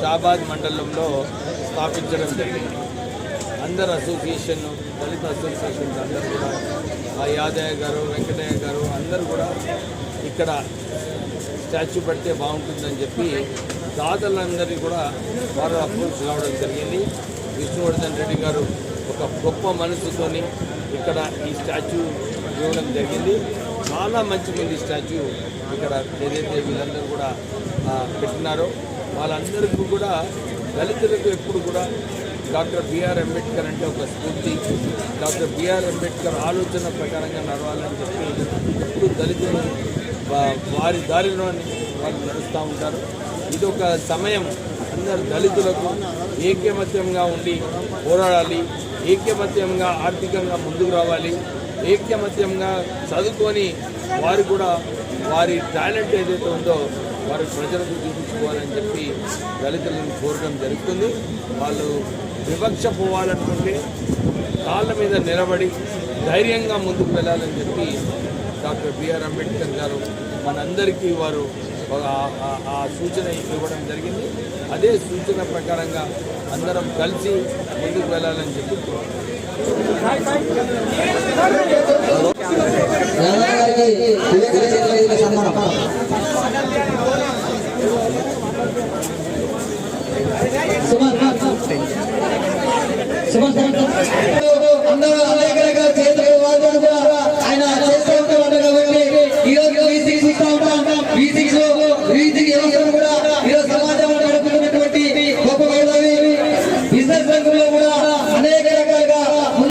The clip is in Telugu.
షాబాద్ మండలంలో స్థాపించడం జరిగింది. అందరు అసోసియేషన్ దళిత అసోసియేషన్స్ అందరూ కూడా ఆ యాదయ్య గారు వెంకటయ్య గారు అందరూ కూడా ఇక్కడ స్టాచ్యూ పెడితే బాగుంటుందని చెప్పి దాతలందరినీ కూడా వారు అప్రోచ్ కావడం జరిగింది. విష్ణువర్ధన్ రెడ్డి గారు ఒక గొప్ప మనసుతోని ఇక్కడ ఈ స్టాచ్యూ ఇవ్వడం జరిగింది. చాలా మంచిగా స్టాచ్యూ ఇక్కడ ఏదైతే వీళ్ళందరూ కూడా పెట్టినారో వాళ్ళందరికీ కూడా దళితులకు ఎప్పుడు కూడా డాక్టర్ బిఆర్ అంబేద్కర్ అంటే ఒక స్ఫూర్తి. డాక్టర్ బిఆర్ అంబేద్కర్ ఆలోచన ప్రకారంగా నడవాలని చెప్పి ఎప్పుడు దళితులు వారి దారిలో వాళ్ళు నడుస్తూ ఉంటారు. ఇది ఒక సమయం. అందరు దళితులకు ఏకమత్యంగా ఉండి పోరాడాలి. ఏకమత్యంగా ఆర్థికంగా ముందుకు రావాలి. ఏకమత్యంగా చదువుకొని వారు కూడా వారి టాలెంట్ ఏదైతే ఉందో వారు ప్రజలకు చూపించుకోవాలని చెప్పి దళితులను కోరడం జరుగుతుంది. వాళ్ళు వివక్ష పోవాలనుకుంటే కాళ్ళ మీద నిలబడి ధైర్యంగా ముందుకు వెళ్ళాలని చెప్పి డాక్టర్ బిఆర్ అంబేద్కర్ గారు మనందరికీ వారు ఆ- సూచన ఇవ్వడం జరిగింది అదే సూచన ప్రకారంగా అందరం కలిసి ముందుకు వెళ్ళాలని చెప్పి కోరుతున్నాను. సుమన్ సుమన్ బిజినెస్ రంగంలో కూడా